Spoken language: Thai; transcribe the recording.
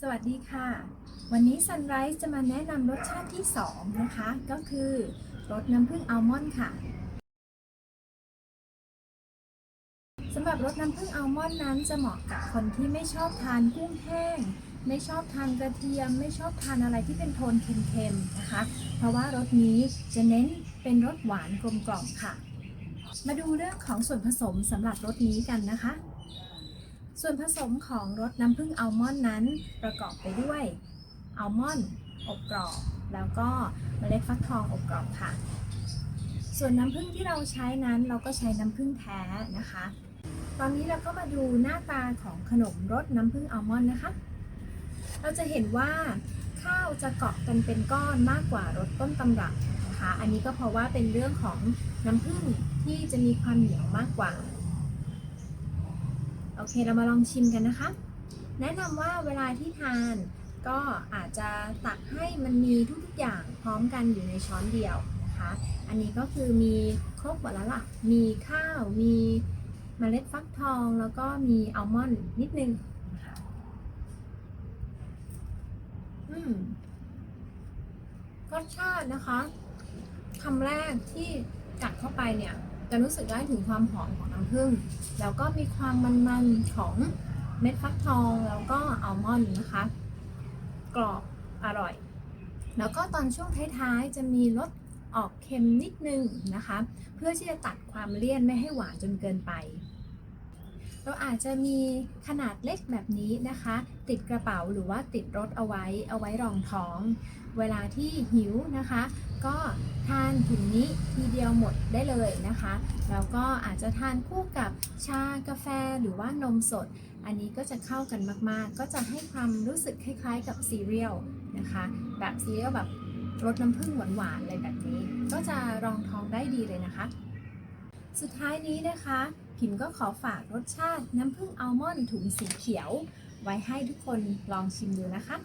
สวัสดีค่ะ วันนี้ Sunrise จะมาแนะนำรสชาติที่ 2 นะคะ ก็คือรสน้ำผึ้งอัลมอนด์ค่ะสำหรับรสน้ำผึ้งอัลมอนด์นั้นจะเหมาะกับคนที่ไม่ชอบทานกุ้งแห้ง ไม่ชอบทานกระเทียม ไม่ชอบทานอะไรที่เป็นโทนเค็มๆนะคะ เพราะว่ารสนี้จะเน้นเป็นรสหวานกลมกล่อมค่ะ มาดูเรื่องของส่วนผสมสำหรับรสนี้กันนะคะ ส่วนผสมของรสน้ำผึ้งอัลมอนด์นั้น ประกอบไปด้วยอัลมอนด์อบกรอบ แล้วก็เมล็ดฟักทองอบกรอบค่ะ ส่วนน้ำผึ้งที่เราใช้นั้นเราก็ใช้น้ำผึ้งแท้นะคะ ตอนนี้เราก็มาดูหน้าตาของขนมรสน้ำผึ้งอัลมอนด์นะคะ เราจะเห็นว่าข้าวจะเกาะกันเป็นก้อนมากกว่ารสต้นตำรับนะคะ อันนี้ก็เพราะว่าเป็นเรื่องของน้ำผึ้งที่จะมีความเหนียวมากกว่า โอเคเรามาลองชิมกันนะคะ แนะนำว่าเวลาที่ทานก็อาจจะตักให้มันมีทุกๆอย่างพร้อมกันอยู่ในช้อนเดียวนะคะ อันนี้ก็คือมีครบหมดแล้วล่ะ มีข้าว มีเมล็ดฟักทอง แล้วก็มีอัลมอนด์นิดนึงนะคะอืมรสชาตินะคะคำแรกที่กัดเข้าไปเนี่ย จะรู้สึกได้ถึงความหอมของน้ำผึ้งแล้วก็มีความมันๆของเม็ดฟักทองแล้วก็อัลมอนด์นะคะ กรอบอร่อย แล้วก็ตอนช่วงท้ายๆ จะมีรสออกเค็มนิดนึงนะคะ เพื่อที่จะตัดความเลี่ยนไม่ให้หวานจนเกินไป เราอาจจะมีขนาดเล็กแบบนี้นะคะ ติดกระเป๋าหรือว่าติดรถเอาไว้เอาไว้รองท้อง เวลาที่หิวนะคะ ก็ทานถุงนี้ทีเดียวหมดได้เลยนะคะแล้วก็อาจจะทานคู่กับชากาแฟหรือว่านมสด อันนี้ก็จะเข้ากันมากๆ ก็จะให้ความรู้สึกคล้ายๆ กับซีเรียลนะคะ แบบซีเรียลแบบรสน้ำผึ้งหวานๆอะไรแบบนี้ ก็จะรองท้องได้ดีเลยนะคะ สุดท้ายนี้นะคะ พิมก็ขอฝากรสชาติน้ำผึ้งอัลมอนด์ถุงสีเขียว ไว้ให้ทุกคนลองชิมดูนะคะ